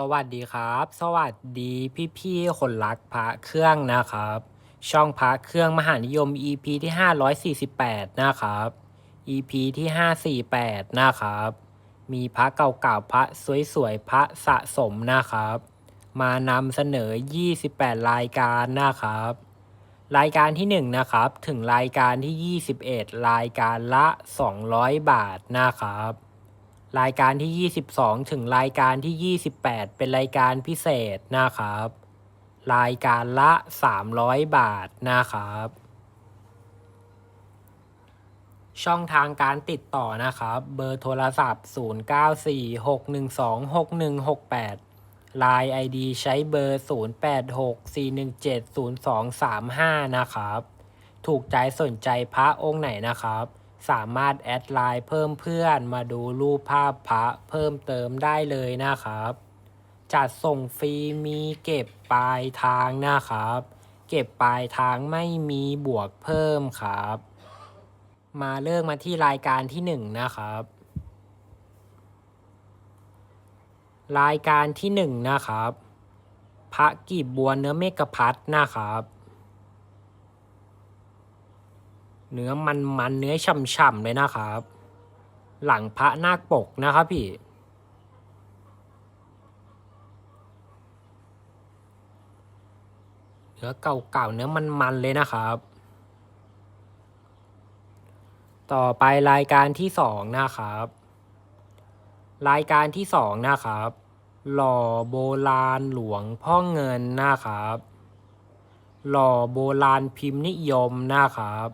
สวัสดีครับ สวัสดีพี่ๆคนรักพระเครื่องนะครับ ช่องพระเครื่องมหานิยม EP ที่ 548 นะครับ EP ที่ 548 นะครับ มีพระเก่าๆพระสวยๆพระสะสมนะครับ มานำเสนอ 28 รายการนะครับ รายการที่ 1 นะครับ ถึงรายการที่ 21 รายการละ 200 บาทนะครับ รายการที่ 22 ถึงรายการที่ 28 เป็นรายการพิเศษนะครับ รายการละ 300 บาทนะครับ ช่องทางการติดต่อนะครับ เบอร์โทรศัพท์ 0946126168 Line ID ใช้เบอร์ 0864170235 นะครับ ถูกใจสนใจพระองค์ไหนนะครับ สามารถแอดไลน์เพิ่มเพื่อนมาดูรูปภาพพระเพิ่มเติมได้เลยนะครับ จัดส่งฟรีมีเก็บปลายทางนะครับ เก็บปลายทางไม่มีบวกเพิ่มครับ มาเริ่มมาที่รายการที่หนึ่งนะครับ รายการที่หนึ่งนะครับพระกีบบัวเนื้อเมกะพัดนะครับ เนื้อมันมันเนื้อฉ่ำๆเลยนะครับ หลังพระนาคปกนะครับพี่ เนื้อเก่าๆเนื้อมันๆเลยนะครับ ต่อไปรายการที่สองนะครับ รายการที่สองนะครับ หล่อโบราณหลวงพ่อเงินนะครับ หล่อโบราณพิมพ์นิยมนะครับ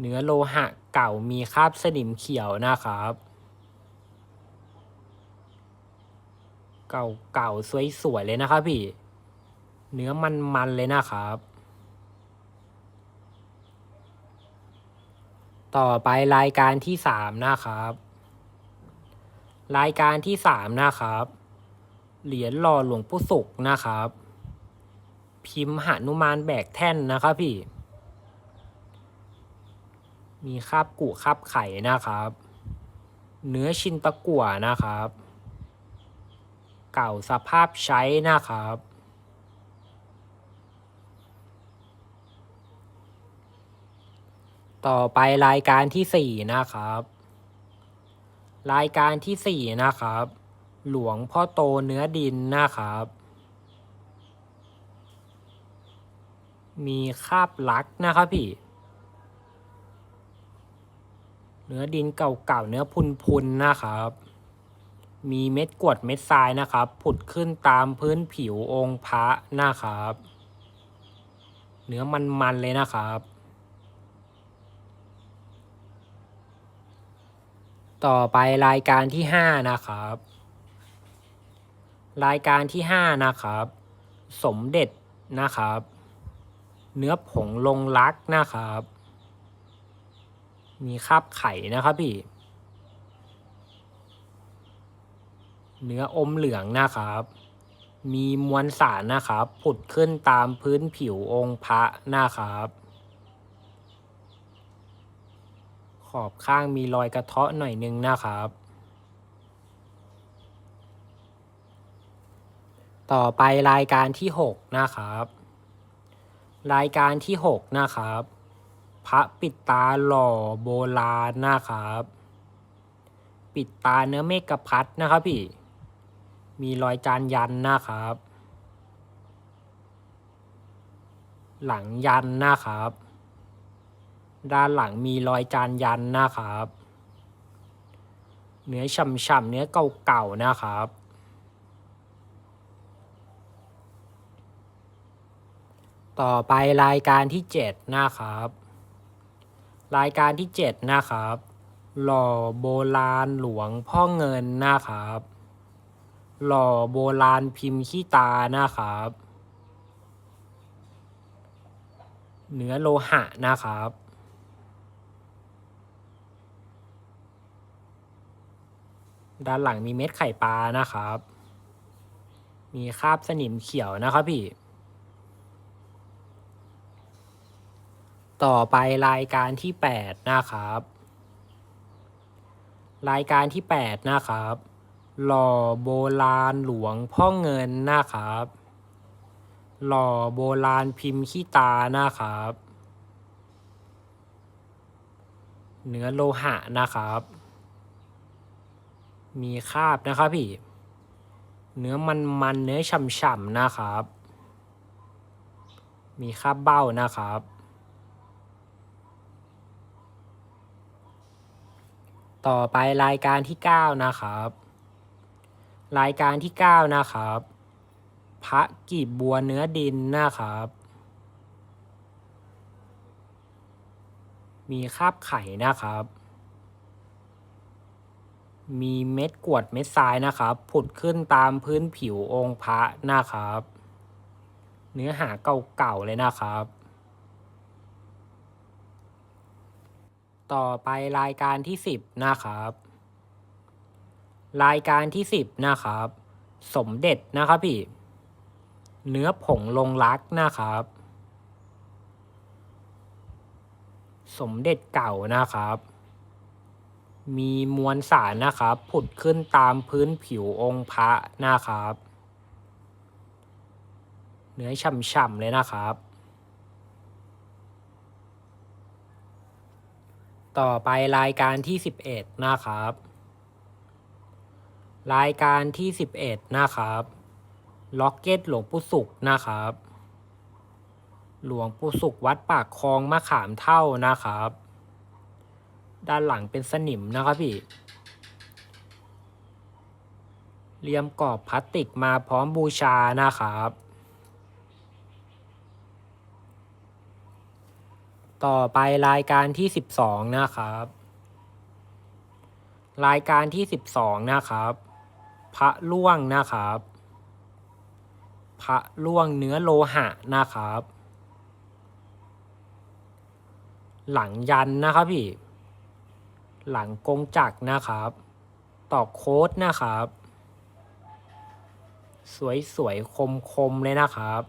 เนื้อโลหะเก่ามีคราบสนิมเขียวนะครับ เก่าเก่าสวยสวยๆเลยนะครับพี่ เนื้อมันมันๆเลยนะครับ ต่อไปรายการที่สามนะครับ รายการที่สามนะครับ เหรียญหล่อหลวงปู่ศุกร์นะครับ พิมพ์หนุมานแบกแท่นนะครับพี่ มีคาบกุคาบไข่นะครับ เนื้อชินตะกั่วนะครับ เก่าสภาพใช้นะครับต่อไปรายการที่สี่นะครับ รายการที่สี่นะครับ หลวงพ่อโตเนื้อดินนะครับ มีคาบลักนะครับพี่ เนื้อดินเก่าๆ เนื้อพุนๆ นะครับ มีเม็ดกรวดเม็ดทรายนะครับ ผุดขึ้นตามพื้นผิวองค์พระนะครับ เนื้อมันๆ เลยนะครับ ต่อไปรายการที่ห้านะครับ รายการที่ห้านะครับ สมเด็จนะครับ เนื้อผงลงรักนะครับ มีคราบไข่นะครับพี่ เนื้ออมเหลืองนะครับ มีมวลสารนะครับ ผุดขึ้นตามพื้นผิวองค์พระนะครับ ขอบข้างมีรอยกระเทาะหน่อยนึงนะครับต่อไปรายการที่หกนะครับ รายการที่หกนะครับ พระปิดตาหล่อโบราณนะครับ ปิดตาเนื้อเมกะพัดนะครับพี่ มีรอยจานยันนะครับ หลังยันนะครับ ด้านหลังมีรอยจานยันนะครับ เนื้อฉ่ำๆเนื้อเก่าๆนะครับต่อไปรายการที่เจ็ดนะครับ รายการที่เจ็ดนะครับ หล่อโบราณหลวงพ่อเงินนะครับ หล่อโบราณพิมพ์ขี้ตานะครับ เนื้อโลหะนะครับ ด้านหลังมีเม็ดไข่ปลานะครับ มีคราบสนิมเขียวนะครับพี่ ต่อไปรายการที่ 8 นะครับ รายการที่ 8 นะครับ หล่อโบราณหลวงพ่อเงินนะครับ หล่อโบราณพิมพ์ขี้ตานะครับ เนื้อโลหะนะครับ มีคราบนะครับพี่ เนื้อมันมันเนื้อฉ่ำๆนะครับ มีคราบเบ้านะครับ ต่อไปรายการที่ 9 นะครับ รายการที่ 9 นะครับ พระกีบบัวเนื้อดินนะครับ มีคราบไข่นะครับ มีเม็ดกวดเม็ดทรายนะครับ ผุดขึ้นตามพื้นผิวองค์พระนะครับ เนื้อหาเก่าๆเลยนะครับ ต่อไปรายการที่10นะครับ รายการที่10นะครับ สมเด็จนะครับพี่ เนื้อผงลงรักนะครับ สมเด็จเก่านะครับ มีมวลสารนะครับ ผุดขึ้นตามพื้นผิวองค์พระนะครับ เนื้อฉ่ำๆเลยนะครับ ต่อไปรายการที่11นะครับ รายการที่11นะครับล็อกเก็ตหลวงปู่สุขนะครับ หลวงปู่สุขวัดปากคลองมะขามเท่านะครับ ด้านหลังเป็นสนิมนะครับพี่เรียมกรอบพลาสติกมาพร้อมบูชานะครับ ต่อไปรายการที่12นะครับ รายการที่12นะครับ พระล่วงนะครับ พระล่วงเนื้อโลหะนะครับ หลังยันนะครับพี่ หลังกงจักนะครับตอกโค้ดนะครับ สวยๆคมๆเลยนะครับ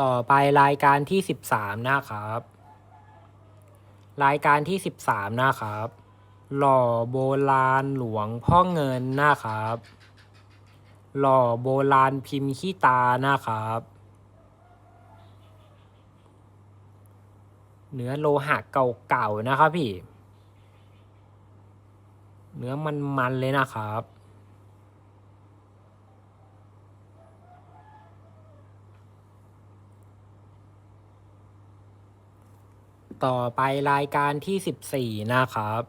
ต่อไปรายการที่13นะครับ รายการที่13นะครับ หล่อโบราณหลวงพ่อเงินนะครับ หล่อโบราณพิมพ์ขี้ตานะครับ เนื้อโลหะเก่าๆนะครับพี่ เนื้อมันๆเลยนะครับ ต่อไปรายการที่14นะครับ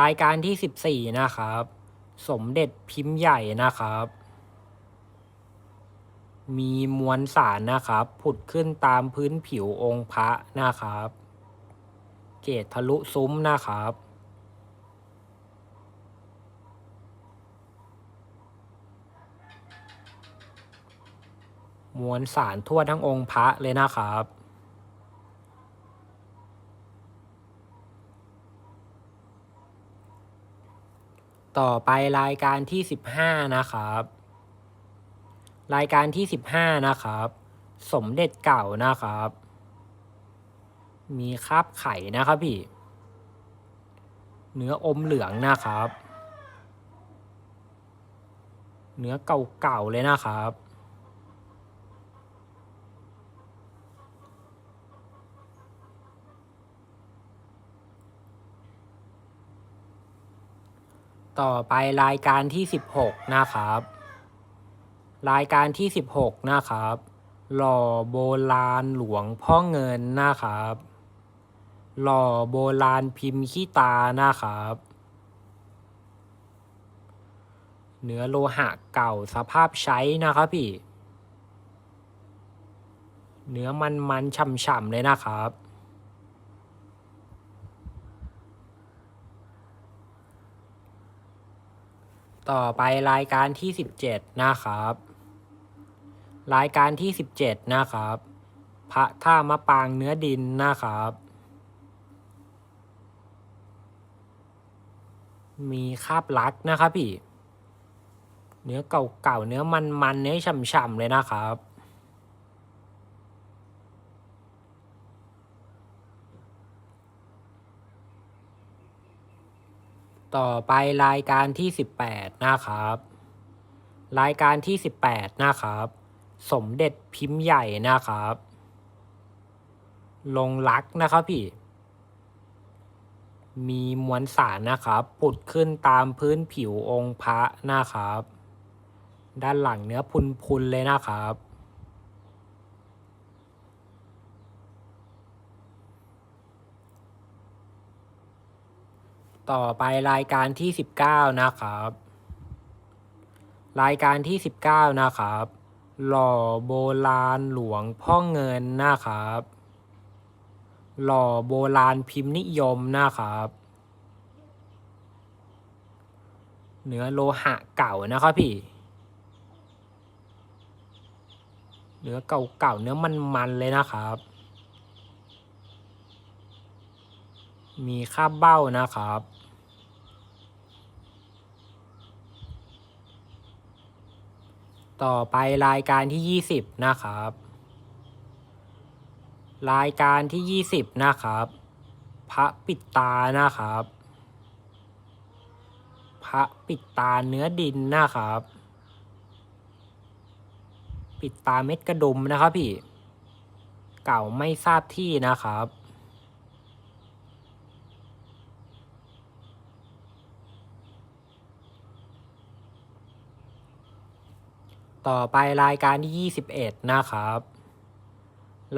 รายการที่14นะครับ สมเด็จพิมพ์ใหญ่นะครับ มีมวลสารนะครับ ผุดขึ้นตามพื้นผิวองค์พระนะครับ เกตทะลุซุ้มนะครับมวลสารทั่วทั้งองค์พระเลยนะครับ ต่อไปรายการที่15นะครับ รายการที่15นะครับ สมเด็จเก่านะครับ มีคราบไข่นะครับพี่ เนื้ออมเหลืองนะครับ เนื้อเก่าๆเลยนะครับ ต่อไปรายการที่ 16 นะครับ รายการที่ 16 นะครับ หล่อโบราณหลวงพ่อเงินนะครับ หล่อโบราณพิมพ์ขี้ตานะครับ เนื้อโลหะเก่าสภาพใช้นะครับพี่ เนื้อมันมันๆฉ่ำๆเลยนะครับ ต่อไปรายการที่17นะครับ รายการที่17นะครับ พระท่ามะปางเนื้อดินนะครับ มีคาบลักนะครับพี่ เนื้อเก่าๆเนื้อมันๆเนื้อฉ่ำๆเลยนะครับ ต่อไปรายการที่ 18 นะครับ รายการที่ 18 นะครับ สมเด็จพิมพ์ใหญ่นะครับ ลงรักนะครับพี่ มีมวลสารนะครับ ผุดขึ้นตามพื้นผิวองค์พระนะครับ ด้านหลังเนื้อพุนๆเลยนะครับ ต่อไปรายการที่19นะครับ รายการที่19นะครับ หล่อโบราณหลวงพ่อเงินนะครับ หล่อโบราณพิมพ์นิยมนะครับเนื้อโลหะเก่านะครับพี่ เนื้อเก่าๆเนื้อมันๆเลยนะครับ มีค่าเบ้านะครับ ต่อไปรายการที่ 20 นะครับ รายการที่ 20 นะครับ พระปิดตานะครับ พระปิดตาเนื้อดินนะครับ ปิดตาเม็ดกระดุมนะครับพี่ เก่าไม่ทราบที่นะครับ ต่อไปรายการที่ 21 นะครับ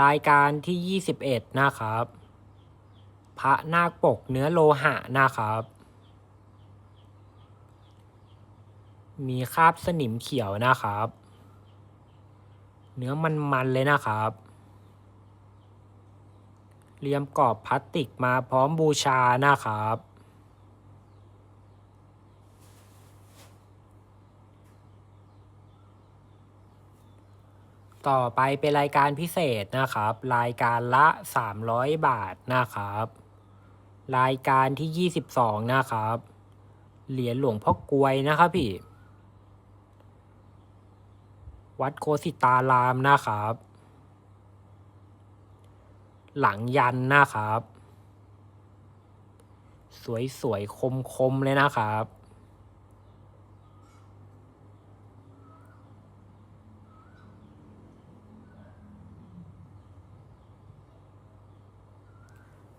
รายการที่ 21 นะครับ พระนาคปกเนื้อโลหะนะครับ มีคราบสนิมเขียวนะครับ เนื้อมันๆเลยนะครับเรียมกรอบพลาสติกมาพร้อมบูชานะครับ ต่อไปเป็นรายการพิเศษนะครับ รายการละ 300 บาทนะครับ รายการที่ 22 นะครับ เหรียญหลวงพ่อกลวยนะครับพี่ วัดโคสิตารามนะครับ หลังยันนะครับ สวยๆ คมๆ เลยนะครับ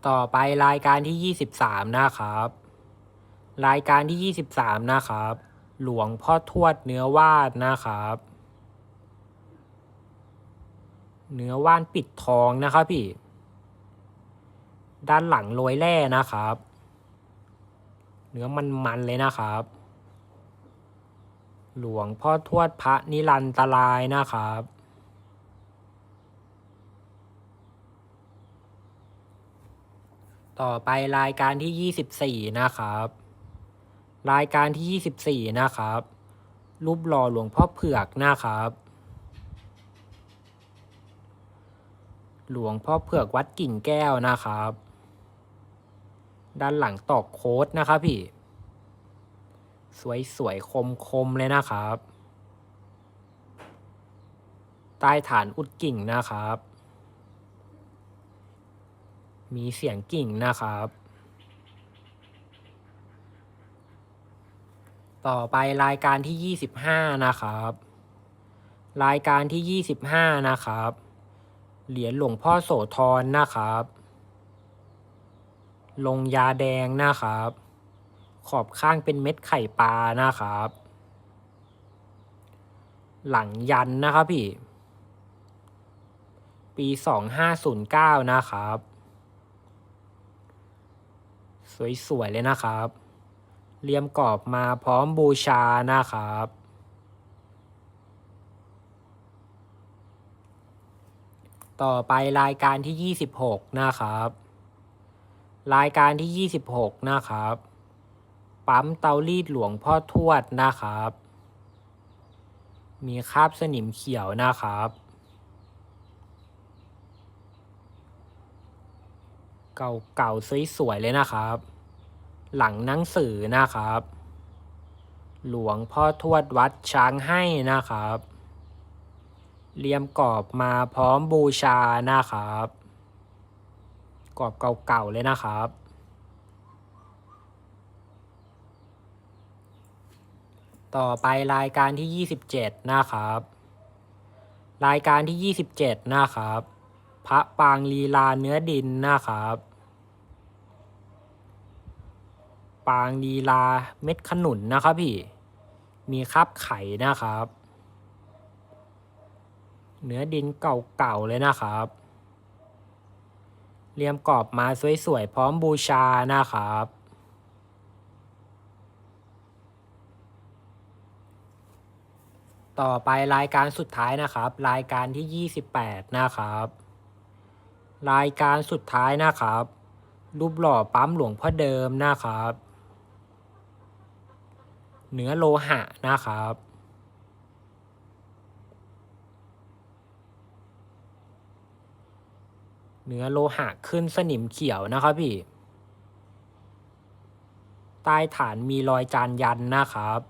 ต่อไปรายการที่ 23 นะครับ รายการที่ 23 นะครับ หลวงพ่อทวดเนื้อว่านนะครับ เนื้อว่านปิดทองนะครับพี่ ด้านหลังโรยแร่นะครับ เนื้อมันๆเลยนะครับ หลวงพ่อทวดพระนิรันตรายนะครับ ต่อไปรายการที่24นะครับ รายการที่24นะครับ รูปหล่อหลวงพ่อเผือกนะครับ หลวงพ่อเผือกวัดกิ่งแก้วนะครับ ด้านหลังตอกโค้ดนะครับพี่ สวยๆคมๆเลยนะครับ ใต้ฐานอุดกิ่งนะครับ มีเสียงกิ่งนะครับ ต่อไปรายการที่ 25 นะครับ รายการที่ 25 นะครับ เหรียญหลวงพ่อโสธรนะครับ ลงยาแดงนะครับ ขอบข้างเป็นเม็ดไข่ปลานะครับ หลังยันนะครับพี่ ปี 2509 นะครับ สวยๆเลยนะครับเรียมกรอบมาพร้อมบูชานะครับ ต่อไปรายการที่ 26 นะครับ รายการที่ 26 นะครับ ปั๊มเตารีดหลวงพ่อทวดนะครับ มีคราบสนิมเขียวนะครับ เก่าๆสวยๆเลยนะครับ หลังหนังสือนะครับ หลวงพ่อทวดวัดช้างให้นะครับเรียมกรอบมาพร้อมบูชานะครับกรอบเก่าๆเลยนะครับ ต่อไปรายการที่ 27 นะครับ รายการที่ 27 นะครับ พระปางลีลาเนื้อดินนะครับ ปางลีลาเม็ดขนุนนะครับพี่ มีคราบไข่นะครับ เนื้อดินเก่าๆเลยนะครับ เรียมกรอบมาสวยๆ พร้อมบูชานะครับต่อไปรายการสุดท้ายนะครับ รายการที่ 28 นะครับ รายการสุดท้ายนะครับ รูปหล่อปั๊มหลวงพ่อเดิมนะครับ เนื้อโลหะนะครับเนื้อโลหะขึ้นสนิมเขียวนะครับพี่ ใต้ฐานมีรอยจานยันนะครับ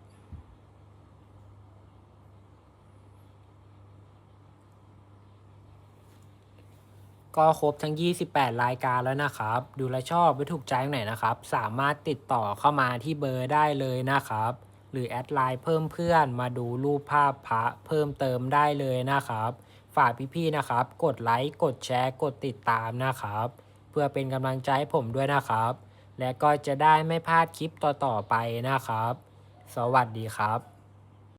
ก็ครบทั้ง 28 รายการแล้วนะครับ ดูแลชอบไม่ถูกใจตรงไหนนะครับ สามารถติดต่อเข้ามาที่เบอร์ได้เลยนะครับ หรือแอดไลน์เพิ่มเพื่อนมาดูรูปภาพพระเพิ่มเติมได้เลยนะครับ ฝากพี่ๆนะครับ กดไลค์กดแชร์กดติดตามนะครับ เพื่อเป็นกำลังใจให้ผมด้วยนะครับ และก็จะได้ไม่พลาดคลิปต่อๆไปนะครับ สวัสดีครับ